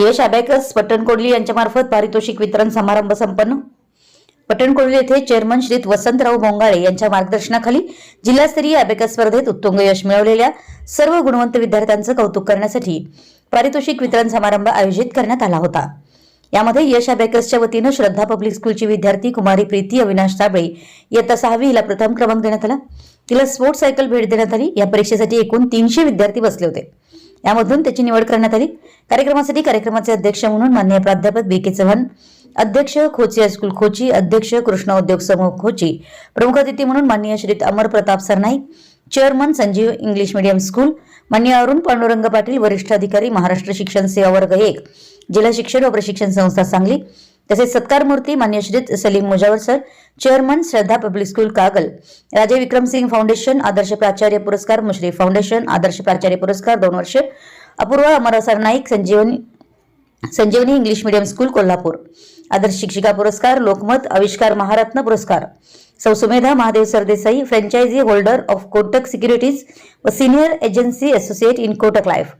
यश abacus पट्टणकोडली यांच्यामार्फत पारितोषिक वितरण समारंभ संपन्न. पट्टणकोडली येथे चेअरमन श्री वसंतराव बोंगाळे यांच्या मार्गदर्शनाखाली जिल्हास्तरीय अबॅकस स्पर्धेत उत्तुंग यश मिळवलेल्या सर्व गुणवंत विद्यार्थ्यांचं कौतुक करण्यासाठी पारितोषिक वितरण समारंभ आयोजित करण्यात आला होता. यामध्ये यश अबॅकसच्या वतीनं श्रद्धा पब्लिक स्कूलची विद्यार्थी कुमारी प्रीती अविनाश ताबळे इयत्ता सहावीला प्रथम क्रमांक देण्यात आला. तिला स्पोर्ट्स सायकल भेट देण्यात आली. या परीक्षेसाठी एकूण तीनशे विद्यार्थी बसले होते. यामधून त्याची निवड करण्यात आली. कार्यक्रमासाठी कार्यक्रमाचे अध्यक्ष म्हणून मान्य प्राध्यापक बी के चव्हाण अध्यक्ष खोची हायस्कूल खोची अध्यक्ष कृष्ण उद्योग समूह खोची प्रमुख अतिथी म्हणून माननीय Shri Amar Pratap Sarnaik chairman Sanjeev English medium school मान्य अरुण पांडुरंग पाटील वरिष्ठ अधिकारी महाराष्ट्र शिक्षण सेवा वर्ग एक जिल्हा शिक्षण व प्रशिक्षण संस्था सांगली तसेच सत्कार मूर्ती मान्य Salim Mujawar sir chairman Shraddha public school Kagal Raje Vikramsingh foundation आदर्श प्राचार्य पुरस्कार मुश्रीफ फाउंडेशन आदर्श प्राचार्य पुरस्कार दोन वर्ष Apurva Amarasar Naik Sanjeevani Sanjeevani English medium school Kolhapur आदर्श शिक्षिका पुरस्कार लोकमत आविष्कार महारत्न पुरस्कार सौ Sumedha Mahadev Sardesai franchise holder of Kotak securities व senior agency associate in Kotak life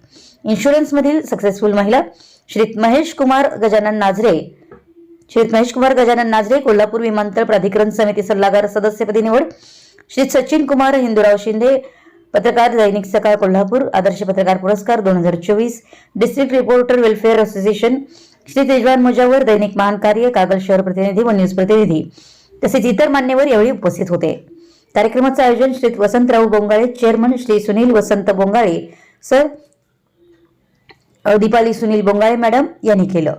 इन्शुरन्समधील successful महिला श्री महेश कुमार गजानन नाझरे श्री महेश कुमार गजानन नाजरे कोल्हापूर विमानतळ प्राधिकरण समिती सल्लागार सदस्यपदी निवड श्री सचिन कुमार हिंदूराव शिंदे पत्रकार दैनिक सकाळ कोल्हापूर आदर्श पत्रकार पुरस्कार दोन हजार चोवीस district reporter welfare association Shri Tejwan Mujawar दैनिक महान कार्य कागल शहर प्रतिनिधी व न्यूज प्रतिनिधी तसेच इतर मान्यवर यावेळी उपस्थित होते. कार्यक्रमाचं आयोजन Shri Vasantrao Bongale chairman Shri Sunil Vasant Bongale sir Deepali Sunil Bongale madam यांनी केलं.